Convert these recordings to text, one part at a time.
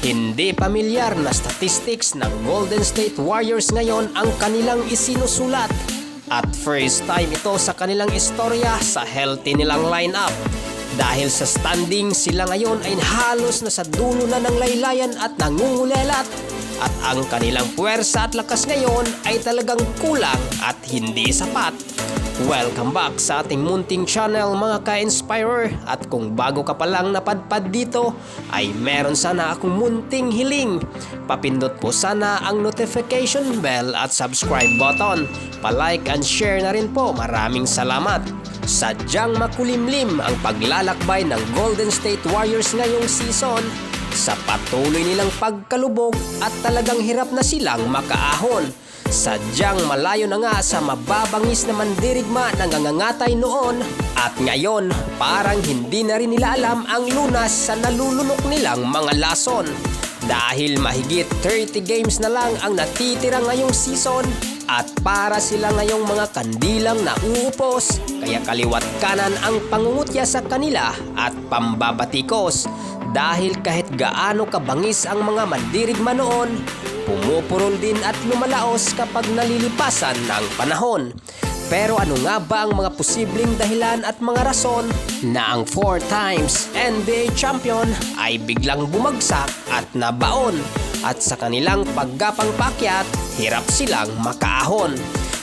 Hindi pamilyar na statistics ng Golden State Warriors ngayon ang kanilang isinusulat. At first time ito sa kanilang istorya sa healthy nilang lineup. Dahil sa standing sila ngayon ay halos na sa dulo na ng laylayan at nangungulelat. At ang kanilang puwersa at lakas ngayon ay talagang kulang at hindi sapat. Welcome back sa ating munting channel mga ka-inspirer at kung bago ka pa lang napadpad dito ay meron sana akong munting hiling. Papindot po sana ang notification bell at subscribe button. Pa-like and share na rin po. Maraming salamat. Sadyang makulimlim ang paglalakbay ng Golden State Warriors ngayong season sa patuloy nilang pagkalubog at talagang hirap na silang makaahon. Sadyang malayo na nga sa mababangis na mandirigma na nangangatay noon at ngayon parang hindi na rin nila alam ang lunas sa nalulunok nilang mga lason. Dahil mahigit 30 games na lang ang natitira ngayong season at para sila ngayong mga kandilang nauupos kaya kaliwat kanan ang pangungutya sa kanila at pambabatikos dahil kahit gaano kabangis ang mga mandirigma noon pumupurol din at lumalaos kapag nalilipasan ng panahon. Pero ano nga ba ang mga posibleng dahilan at mga rason na ang four times NBA champion ay biglang bumagsak at nabaon at sa kanilang paggapang pakyat, hirap silang makaahon.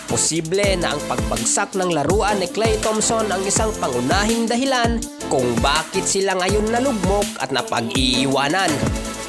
Posible na ang pagbagsak ng laruan ni Clay Thompson ang isang pangunahing dahilan kung bakit sila ngayon nalugmok at napag-iiwanan.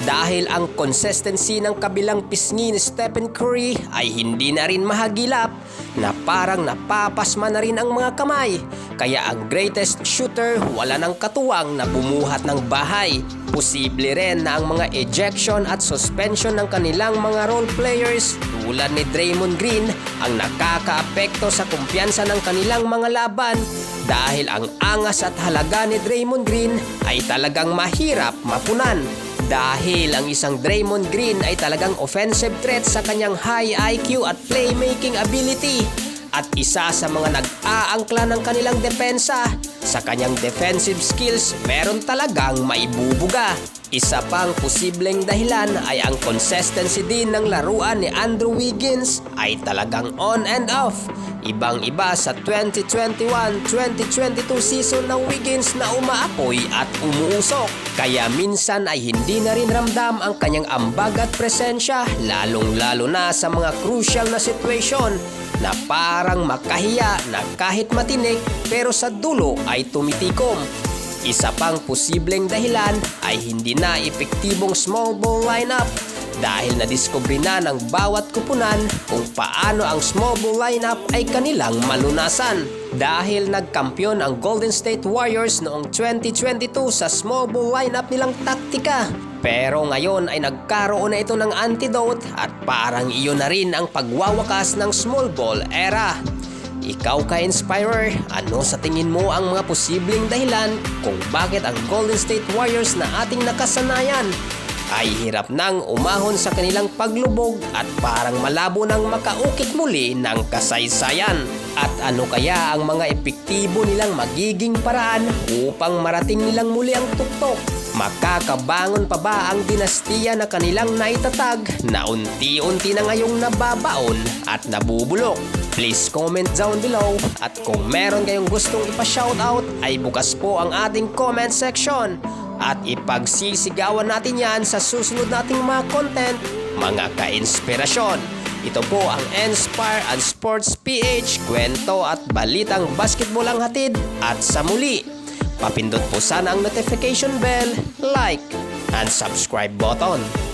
Dahil ang consistency ng kabilang pisngi ni Stephen Curry ay hindi na rin mahagilap na parang napapasma na rin ang mga kamay. Kaya ang greatest shooter wala nang katuwang na bumuhat ng bahay. Posible rin na ang mga ejection at suspension ng kanilang mga role players tulad ni Draymond Green ang nakakaapekto sa kumpiyansa ng kanilang mga laban dahil ang angas at halaga ni Draymond Green ay talagang mahirap mapunan. Dahil ang isang Draymond Green ay talagang offensive threat sa kanyang high IQ at playmaking ability at isa sa mga nag-aangkla ng kanilang depensa. Sa kanyang defensive skills, meron talagang maibubuga. Isa pang posibleng dahilan ay ang consistency din ng laruan ni Andrew Wiggins ay talagang on and off. Ibang-iba sa 2021-2022 season ng Wiggins na umaapoy at umuusok. Kaya minsan ay hindi na rin ramdam ang kanyang ambag at presensya lalong-lalo na sa mga crucial na situation na parang makahiya na kahit matinik pero sa dulo ay tumitikom. Isa pang posibleng dahilan ay hindi na epektibong small ball lineup dahil nadiskubre na ng bawat kupunan kung paano ang ball lineup ay kanilang malunasan. Dahil nagkampiyon ang Golden State Warriors noong 2022 sa ball lineup nilang taktika. Pero ngayon ay nagkaroon na ito ng antidote at parang iyon na rin ang pagwawakas ng small ball era. Ikaw ka-inspirer, ano sa tingin mo ang mga posibleng dahilan kung bakit ang Golden State Warriors na ating nakasanayan ay hirap nang umahon sa kanilang paglubog at parang malabo nang makaukit muli ng kasaysayan. At ano kaya ang mga epektibo nilang magiging paraan upang marating nilang muli ang tuktok? Makakabangon pa ba ang dinastiya na kanilang naitatag na unti-unti na ngayong nababaon at nabubulok? Please comment down below at kung meron kayong gustong ipa-shoutout ay bukas po ang ating comment section at ipagsisigawan natin yan sa susunod nating mga content, mga ka-inspirasyon. Ito po ang Inspire and Sports PH, kwento at balitang basketball ang hatid at sa muli. Papindot po sana ang notification bell, like, and subscribe button.